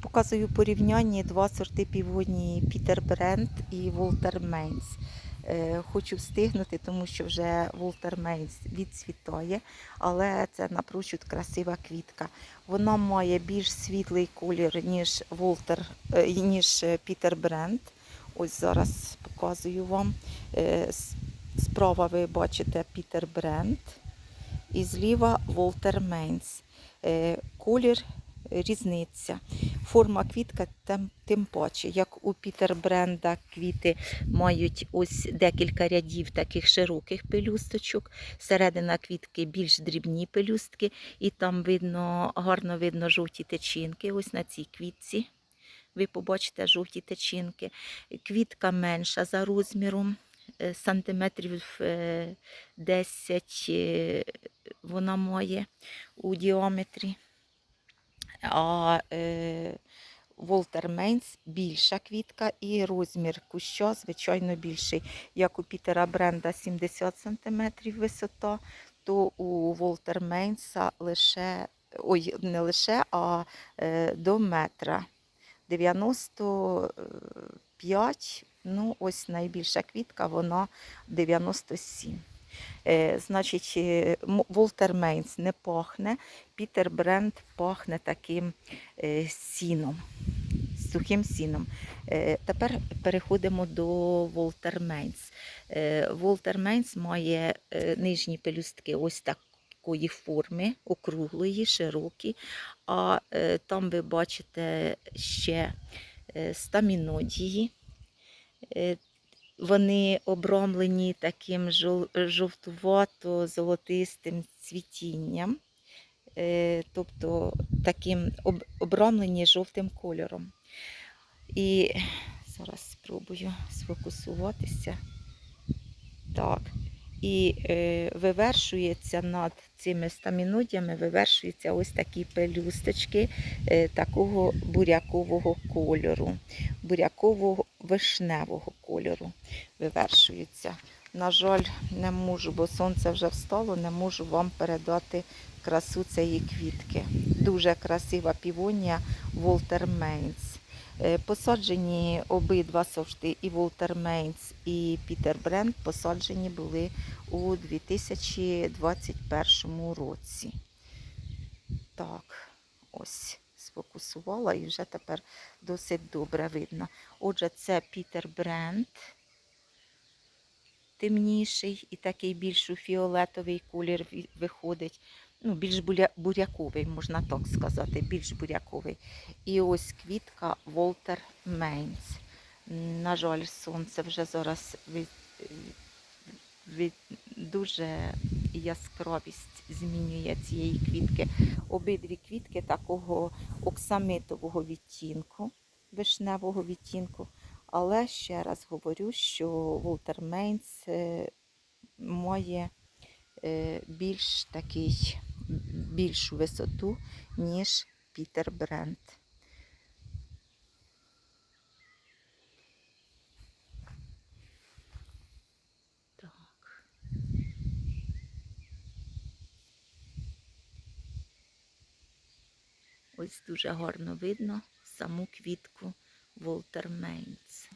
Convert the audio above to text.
Показую порівняння два сорти півонії Пітер Бренд і Волтер Мейнс. Хочу встигнути, тому що вже Волтер Мейнс відцвітає, але це напрочуд красива квітка. Вона має більш світлий колір, ніж Волтер, ніж Пітер Бренд. Ось зараз показую вам. Е, Справа ви бачите Пітер Бренд і зліва Волтер Мейнс. Колір різниця. Форма квітка тим, тим паче, як у Пітер Бренда квіти мають ось декілька рядів таких широких пелюсточок. Середина квітки більш дрібні пелюстки, і там видно, гарно видно жовті течінки. Ось на цій квітці. Ви побачите жовті течінки. Квітка менша за розміром, е, сантиметрів е, 10 е, вона має у діаметрі. А е, Волтер Мейнс більша квітка і розмір куща, звичайно, більший. Як у Пітера Бренда 70 см висота, то у Волтер Мейнса лише, ой, не лише, а е, до метра. 95, ну ось найбільша квітка, вона 97. Е, значить, Волтер Мейнс не пахне, Пітер Бренд пахне таким е, сіном, сухим сіном. Е, тепер переходимо до Волтер Мейнс. Волтер Мейнс має нижні пелюстки ось такої форми, округлої, широкі, а е, там ви бачите ще е, стамінодії. Е, вони обромлені таким жовтувато-золотистим цвітінням, е, тобто таким об- обрамлені жовтим кольором. І зараз спробую сфокусуватися. Так. І е, вивершується над цими стамінодіями, вивершуються ось такі пелюсточки е, такого бурякового кольору, буряково-вишневого кольору вивершуються. На жаль, не можу, бо сонце вже встало, не можу вам передати красу цієї квітки. Дуже красива півонія Волтер Мейнс. Посаджені обидва сорти, і Волтер Мейнс, і Пітер Бренд посаджені були у 2021 році. Так, ось сфокусувала і вже тепер досить добре видно. Отже, це Пітер Бренд, темніший і такий більш фіолетовий колір виходить. Ну, більш буряковий, можна так сказати, більш буряковий. І ось квітка Волтер Мейнс. На жаль, сонце вже зараз від, від, дуже яскравість змінює цієї квітки. Обидві квітки такого оксамитового відтінку, вишневого відтінку. Але ще раз говорю, що Волтер Мейнс має е, більш такий, більшу висоту, ніж Пітер Бренд. Ось дуже гарно видно саму квітку Волтер Мейнс.